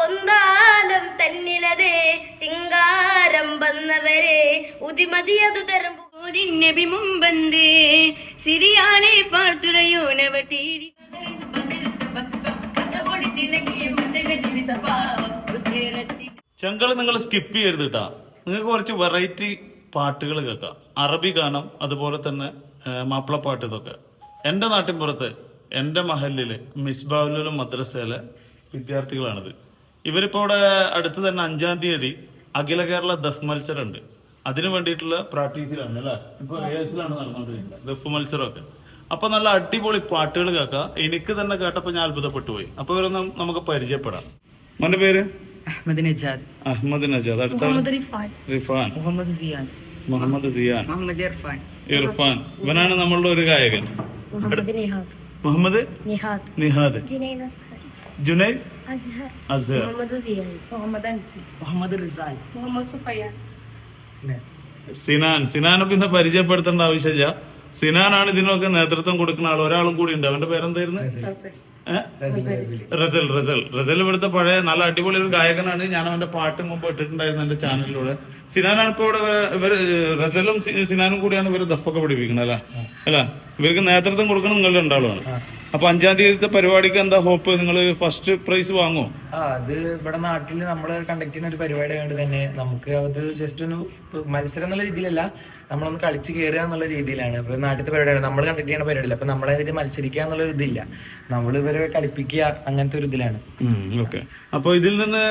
പൊന്താലം തന്നിലതേ ചിങ്കാരം വന്നവരെ ഉതിമതിയതു തരം നബി മുമ്പന്തേ സിരിയാനെ പാർത്തുടയോനവ തീരി ചെങ്കൾ നിങ്ങൾ സ്കിപ്പ് ചെയ്യരുത് കേട്ടാ നിങ്ങൾക്ക് കുറച്ച് വെറൈറ്റി പാട്ടുകൾ കേൾക്കാം. അറബി ഗാനം അതുപോലെ തന്നെ മാപ്പിള മാപ്പിളപ്പാട്ട് ഇതൊക്കെ. എന്റെ നാട്ടിൻപുറത്ത് എന്റെ മഹലിൽ മിസ്ബാവുലും മദ്രസയിലെ വിദ്യാർത്ഥികളാണിത്. ഇവരിപ്പോൾ ഇവിടെ അടുത്ത് തന്നെ അഞ്ചാം തീയതി അഖില കേരള ദഫ് മത്സരം ഉണ്ട് അതിനു വേണ്ടിയിട്ടുള്ള പ്രാക്ടീസിലാണ് അല്ലേ? ഇപ്പൊ റിഹേഴ്സലാണ് നടന്നുകൊണ്ടിരിക്കുന്നത് ദഫ് മത്സരമൊക്കെ. അപ്പൊ നല്ല അടിപൊളി പാട്ടുകൾ കേൾക്കാം. എനിക്ക് തന്നെ കേട്ടപ്പോ ഞാൻ അത്ഭുതപ്പെട്ടു പോയി അപ്പൊ ഇവരൊന്നും നമുക്ക് പരിചയപ്പെടാം. മോന്റെ പേര്? അഹമ്മദ് നജാദ്. അഹമ്മദ് നജാദ്. അടുത്ത റിഫാൻ. മുഹമ്മദ് സിയാൻ. മുഹമ്മദ് സിയാൻ. മുഹമ്മദ് ഇർഫാൻ. ഇർഫാൻ. ഇവനാണ് നമ്മളുടെ ഒരു ഗായകൻ. മുഹമ്മദ് നിഹാദ്. മുഹമ്മദ്? നിഹാദ്. നിഹാദ്. ജുനൈദ്? അസ്ഹർ. മുഹമ്മദ് റിസാൽ. മുഹമ്മദ് സുഫയാൻ. സിനാൻ. സിനാനെ പിന്നെ പരിചയപ്പെടുത്തേണ്ട ആവശ്യമില്ല. സിനാനാണ് ഇതിനൊക്കെ നേതൃത്വം കൊടുക്കുന്ന ആൾ ഒരാളും കൂടി ഉണ്ട്. അവന്റെ പേരെന്തായിരുന്നു? റസൽ. റസൽ. റസൽ. ഇവിടുത്തെ പഴയ നല്ല അടിപൊളി ഒരു ഗായകനാണ്. ഞാൻ അവന്റെ പാട്ട് മുമ്പ് ഇട്ടിട്ടുണ്ടായിരുന്നു എന്റെ ചാനലിലൂടെ. സിനാനാണ് ഇപ്പൊ ഇവിടെ ഇവർ റസലും സിനാനും കൂടിയാണ് ഇവർ ദഫൊക്കെ പഠിപ്പിക്കുന്നത് അല്ല? അല്ല? ഇവർക്ക് നേതൃത്വം കൊടുക്കണം നിങ്ങളുടെ രണ്ടാളുമാണ്. അപ്പൊ അഞ്ചാം തീയതിത്തെ പരിപാടിക്ക് എന്താ ഹോപ്പ്? നിങ്ങൾ ഫസ്റ്റ് പ്രൈസ് വാങ്ങോ? ആ അത് ഇവിടെ നാട്ടിൽ നമ്മൾ കണ്ടക്ട് ചെയ്യുന്ന ഒരു പരിപാടി ആയതുകൊണ്ട് തന്നെ നമുക്ക് അത് ജസ്റ്റ് ഒരു മത്സരം എന്നുള്ള രീതിയിലല്ല നമ്മളൊന്ന് കളിച്ച് കയറുക എന്നുള്ള രീതിയിലാണ്. ഇപ്പൊ നാട്ടിലത്തെ പരിപാടിയാണ്. നമ്മൾ കണ്ടക്ട് ചെയ്യുന്ന പരിപാടിയില്ല. അപ്പൊ നമ്മളതിൽ മത്സരിക്കുക എന്നുള്ള ഒരു ഇതില്ല. നമ്മൾ ഇവരെ കളിപ്പിക്കുക അങ്ങനത്തെ ഒരു ഇതിലാണ്. ഓക്കെ അപ്പൊ ഇതിൽ നിന്ന്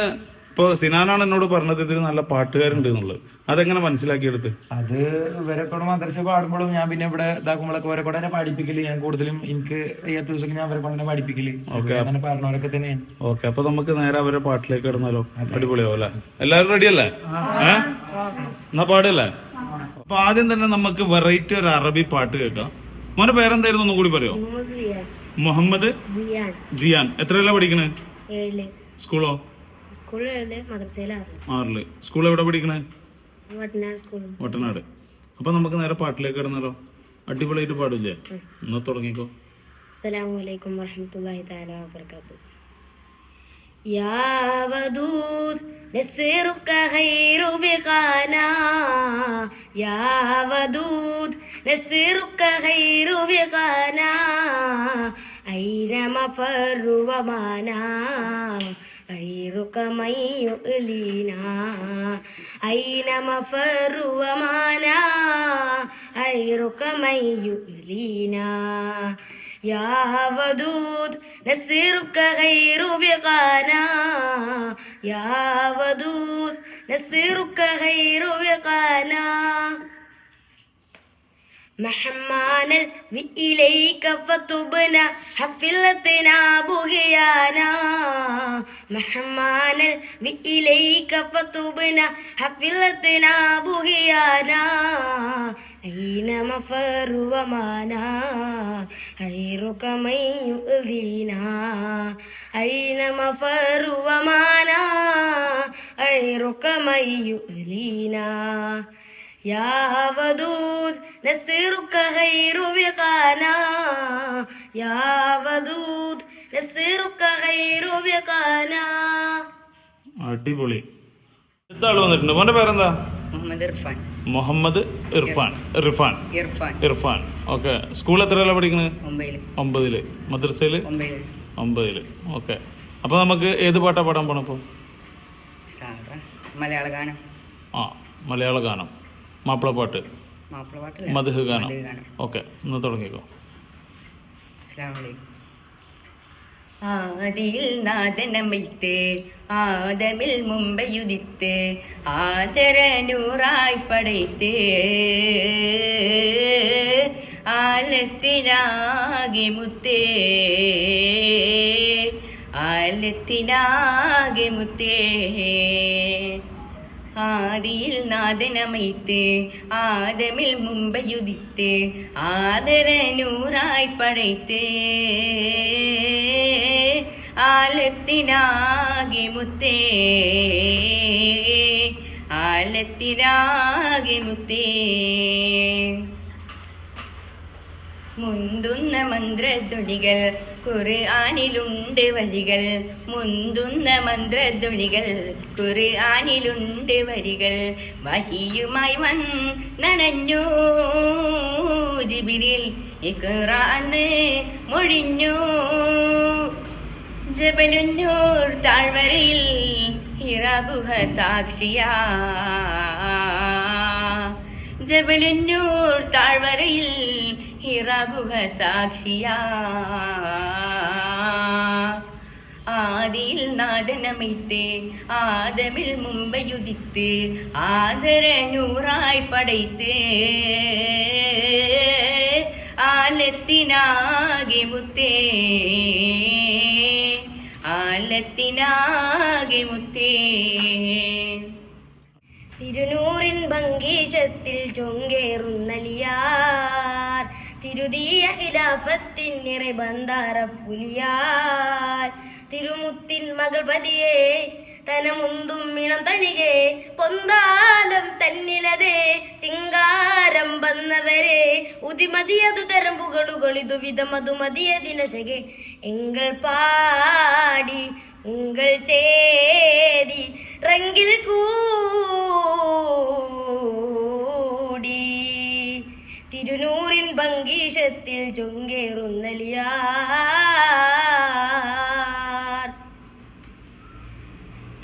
ഇപ്പൊ സിനാനാണ് എന്നോട് പറഞ്ഞത് ഇതിൽ നല്ല പാട്ടുകാരുണ്ട് എന്നുള്ളത്. അതെങ്ങനെ മനസ്സിലാക്കിയെടുത്ത്? അത് ഇവരെ കൂടെ മദ്രസ പാടുമ്പോഴും ഞാൻ പിന്നെ ഇവിടെ ഇതാക്കുമ്പോഴൊക്കെ ഇവരെ കൂടെ തന്നെ പഠിപ്പിക്കൽ. ഞാൻ കൂടുതലും എനിക്ക് ഏത് ദിവസം ഞാൻ അവരെ കൊണ്ട് പഠിപ്പിക്കൽ. അങ്ങനെ പറഞ്ഞവരൊക്കെ തന്നെയാണ് ഓക്കെ. അപ്പൊ നമുക്ക് നേരെ അവരെ പാട്ടിലേക്ക് കിടന്നാലോ? അടിപൊളിയാവും അല്ലെ? എല്ലാവരും റെഡി അല്ലേ? എന്നാ പാടല്ലേ? അപ്പൊ ആദ്യം തന്നെ നമുക്ക് വെറൈറ്റി ഒരു അറബി പാട്ട് കേൾക്കാം. മോനെ പേരെന്തായിരുന്നു? ഒന്നും കൂടി പറയോ? മുഹമ്മദ് സിയാൻ. മുഹമ്മദ് സിയാൻ. ജിയാൻ എത്രയല്ല പഠിക്കണേ? സ്കൂളോ? സ്കൂളിൽ ഏഴില് മദ്രസയിൽ ആറ് ആറില് സ്കൂൾ എവിടെ പഠിക്കണേ വട്ടനാട് സ്കൂളിൽ വട്ടനാട് അപ്പൊ നമുക്ക് നേരെ പാട്ടിലേക്ക് കിടന്നാലോ അടിപൊളിയായിട്ട് പാടില്ലേ എന്നാ തുടങ്ങിക്കോ السلام عليكم ورحمة الله تعالى وبركاته يا ودود نسرك خير بقانا يا ودود نسرك خير بقانا أين مفر ومانا غيرك من يؤلينا أين مفر ومانا غيرك من يؤلينا يا ودود نسرك غير بقانا يا ودود نسرك غير بقانا محمانا إليك فتبنا حفلتنا بغيانا محمانا إليك فتبنا حفلتنا بغيانا أين مفر ومانا غيرك من يؤذينا أين مفر ومانا غيرك من يؤذينا يا ودود نسرك خير بقانا يا ودود نسرك خير بقانا അടിപൊളി അടുത്ത ആള് വന്നിട്ടുണ്ട് മോന്റെ പേരെന്താ മുഹമ്മദ് ഇർഫാൻ മുഹമ്മദ് ഇർഫാൻ ഇർഫാൻ ഇർഫാൻ ഇർഫാൻ ഓക്കെ സ്കൂൾ എത്രയല്ല പഠിക്കണത് മുംബൈയിൽ ഒമ്പതില് മദ്രസയില് മുംബൈയിൽ ഒമ്പതില് ഓക്കെ അപ്പൊ നമുക്ക് ഏത് പാട്ടാ പാടാൻ പോണപ്പോ സാറ മലയാള ഗാനം ആ മലയാള ഗാനം മാപ്പിളപ്പാട്ട് മധുഹ് ഗാനം. ഓക്കെ ഒന്ന് തുടങ്ങിക്കോ. ആദിയിൽ നാദനമൈത്ത് ആദമിൽ മുമ്പയുദിത്ത് ആദരനൂറായി പടയ്ത്ത് ആലത്തിനാകെ മുത്തേ ആലത്തിനാകെ മുത്തേ. ആദിയിൽ നാദനമൈത്ത് ആദമിൽ മുമ്പയുദിത്ത് ആദരനൂറായി പടയ്ത്ത് ആലത്തിനാകെ മുത്തേ ആലത്തിനാകെ മുത്തേ. മുന്തുന്ന മന്ത്രധ്വനികൾ ഖുർആനിലുണ്ട് വരികൾ. മുന്തുന്ന മന്ത്രധ്വനികൾ ഖുർആനിലുണ്ട് വരികൾ. വഹിയുമായി വൻ നനഞ്ഞു. ജിബിരിൽ ഇഖ്റാന്ന് മൊഴിഞ്ഞു. ജബലുന്നൂർ താഴ്വരയിൽ ഹിറാബുഹ സാക്ഷിയാ. ജബലുന്നൂർ താഴ്വരയിൽ ഹിറാബുഹ സാക്ഷിയാ ആദിയിൽ നാദനമിത്ത് ആദമിൽ മുമ്പയുദിത്ത് ആദര നൂറായി പടയ്ത്ത് ആലത്തിനാകെ മുത്തേ ആലത്തിനാകെ മുത്തേ. തിരുനൂറിൻ ഭംഗീശത്തിൽ ചൊങ്കേറുന്നലിയാർ തിരുതീയ ഖിലാഫത്തിൻ നിറെ ബന്ധാറഫുലിയാർ തിരുമുത്തിൻ മകൾ പതിയെ തനമുന്തും മിണം തണികെ പൊന്താലം തന്നിലതേ ചിങ്കാരം വന്നവരെ. ഉതിമതിയതു തരം പുകടുകൾ വിധം അതു മതിയ ദിനശകെ. എങ്കൾ പാടി ഉങ്കൾ ചേതി റങ്കിൽ കൂടി ഭംഗീഷത്തിൽ ചൊങ്കേറുന്നലിയാർ.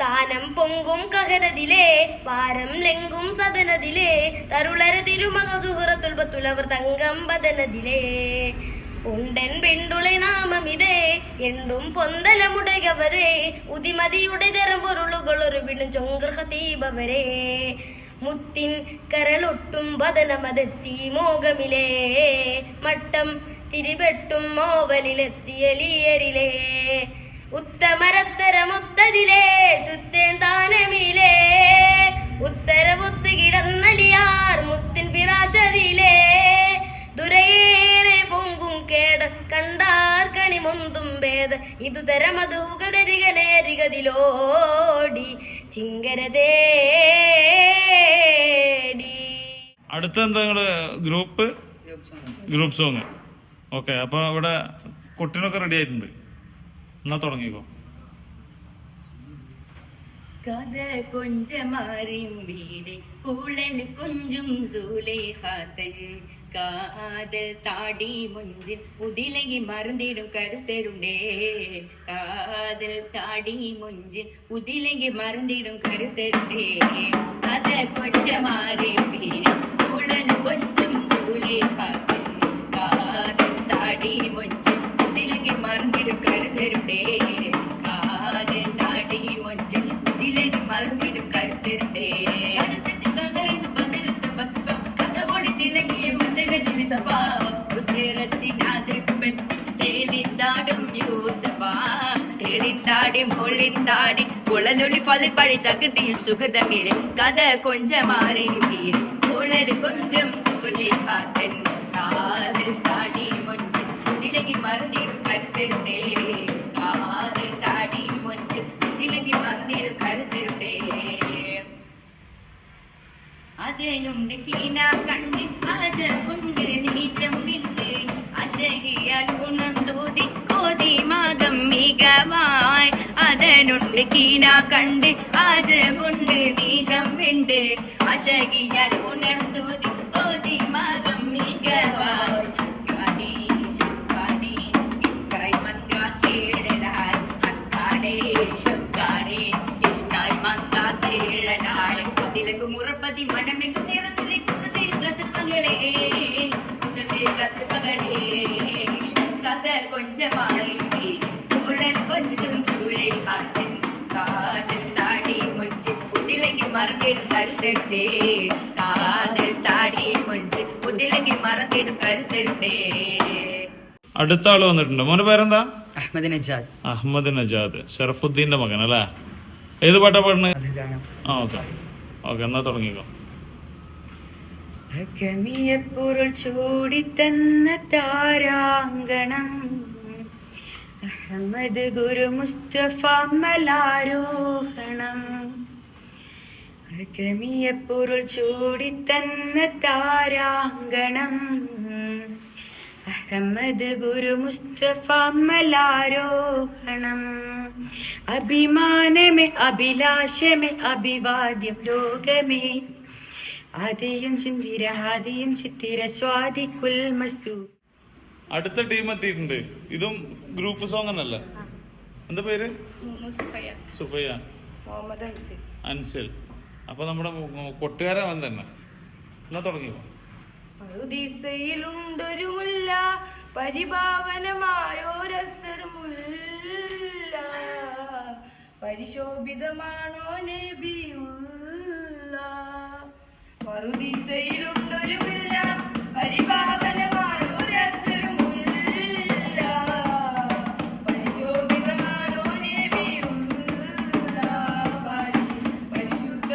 താനം പൊങ്കും കഹനതിലെ പാരം ലെങ്കും സദനതിലെ തരുളര തിരുമക സുഹൃത്തുൽപത്തുലവർ തങ്കം ബദനതിലെ ഉണ്ടൻ പെണ്ടുളെ നാമമിതേ എണ്ടും പൊന്തലമുടകവരെ ഉതിമതിയുടെ തരം പൊരുളുകൾ ഒരു വിടും ചൊങ്കൃഹ തീപവരെ. മുത്തിൻ കരലൊട്ടും വദനമതെത്തി മോകമിലേ മട്ടം തിരിപെട്ടും മോവലിലെത്തിയലിയരിലേ ഉത്തമരത്തരമൊത്തതിലേ ശുദ്ധൻ താനമിലേ ഉത്തരവൊത്ത് കിടന്നലിയാർ മുത്തിൻ പിറാശതിലേ ദുരയേറെ പൊങ്കും കേട കണ്ടാർ കണിമൊന്തും ഭേദ ഇതു തരമതുകതരികനേരികതിലോടി ചിങ്കരതേടി അടുത്ത എന്താ നിങ്ങൾ? ഗ്രൂപ്പ്? Group song. ഓക്കെ അപ്പൊ ഇവിടെ കുട്ടിനൊക്കെ റെഡി ആയിട്ടുണ്ട്. എന്നാ തുടങ്ങിക്കോ. കഥ കൊഞ്ചമാറിയും വീട് പൂളൽ കൊഞ്ചും സൂലേഹാത്തൻ. കാതൽ താടി മുഞ്ചിൽ ഉതിലകി മറന്നിടും കരുത്തരുണ്ടേ. കാതൽ താടി മുഞ്ചിൽ ഉതിലകി മറന്നിടും കരുത്തരുണ്ടേ. കഥ കൊഞ്ചമാറിയും തേലിന്താടും യൂസഫ. மொழிந்தாடி குழலொளி കുളലൊളി ഫലിൽ പഴി തകൃതിയും സുഖതമിഴ് കഥ കൊഞ്ചമാറി കുഴൽ കൊഞ്ചം സൂലിഫാത്തൻ കാതിൽ താടി മൊഞ്ചിൽ. ഇതിലകി മറന്നിടും കരുത്തരുണ്ടേ കാതിൽ താടി മൊഞ്ചിൽ. ഇതിലകി മറന്നിടും കരുത്തരുണ്ടേ അതിനുണ്ട് കീന കണ്ട് അത് കൊണ്ട് നീച്ചം വിട്ട് അശകിയാൽ ഗുണം തൂതി. കോതി മാകം മികവായി. അതിനുണ്ട് കീന കണ്ട് അത് കൊണ്ട് നീക്കം വിണ്ട്. അശകിയാൽ ഗുണം തൂതി കോതി മാകം ഉടൽ കൊഞ്ചും കാറ്റൻ കാതിൽ താടി മുഞ്ചി മറന്നിടും കാതിൽ താടി മുഞ്ചി മറന്നിടും അടുത്ത ആൾ വന്നിട്ടുണ്ട്. മോന്റെ പേരെന്താ? അഹമ്മദ് നജാദ്. അഹമ്മദ് നജാദ്. ഷറഫുദ്ദീന്റെ മകൻ അല്ലേ ഏത് പാട്ടാ പാടുന്നത് ആ ഓക്കെ. ഓക്കെ എന്നാ തുടങ്ങിക്കോ. പൊരുൾ ചൂടിത്തന്ന താരാങ്കണം. അഹമ്മദ് ഗുരു മുസ്തഫ മലാരോഹണം. പൊരുൾ ചൂടിത്തന്ന താരാങ്കണം. അഹമ്മദ് ഗുരു മുസ്തഫ മലാരോഹണം. അഭിമാനമേ അഭിലാഷമേ അഭിവാദ്യം ലോകമേ. ആദ്യം ചിന്തിര ആദ്യം ചിത്തിര സ്വാദിക്കുൽ മസ്തു അടുത്ത ടീം എത്തിയിട്ടുണ്ട്. ഇതും ഗ്രൂപ്പ് സോങ് അല്ല എന്താ പേര്? സുഫയ്യ. മുഹമ്മദ് അൻസി അൻസിൽ. അപ്പൊ നമ്മുടെ കൊട്ടുകാരൻ അവൻ തന്നെ. എന്നാ തുടങ്ങിയോ മറുദിസയിലുണ്ടൊരു മുല്ല പരിഭാവനമായോരസർ മുല്ല പരിശോഭിതമാണോ നബിയുള്ള മറുദിസയിലുണ്ടൊരു മുല്ല പരിഭാവനമായോരസർ മുല്ല പരിശോഭിതമാണോ പരിശുദ്ധ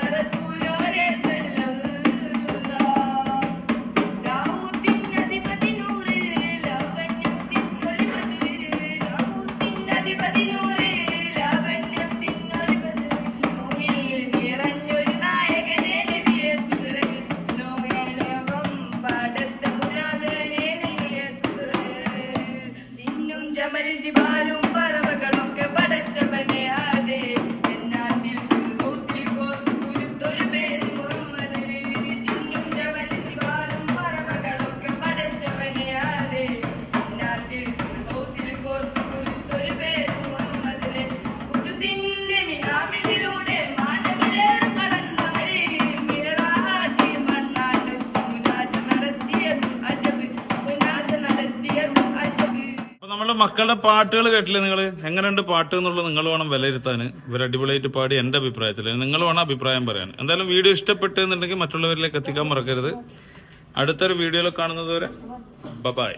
ജിബാലും പറവകളൊക്കെ പടച്ചവനെ. മക്കളുടെ പാട്ടുകൾ കേട്ടില്ലേ നിങ്ങൾ എങ്ങനെയുണ്ട് പാട്ട് എന്നുള്ളത് നിങ്ങൾ വേണം വിലയിരുത്താൻ. ഇവർ അടിപൊളിയായിട്ട് പാടി എന്റെ അഭിപ്രായത്തിൽ. നിങ്ങൾ വേണം അഭിപ്രായം പറയാൻ. എന്തായാലും വീഡിയോ ഇഷ്ടപ്പെട്ടെന്നുണ്ടെങ്കിൽ മറ്റുള്ളവരിലേക്ക് എത്തിക്കാൻ മറക്കരുത്. അടുത്തൊരു വീഡിയോയിൽ കാണുന്നത് വരെ ബൈ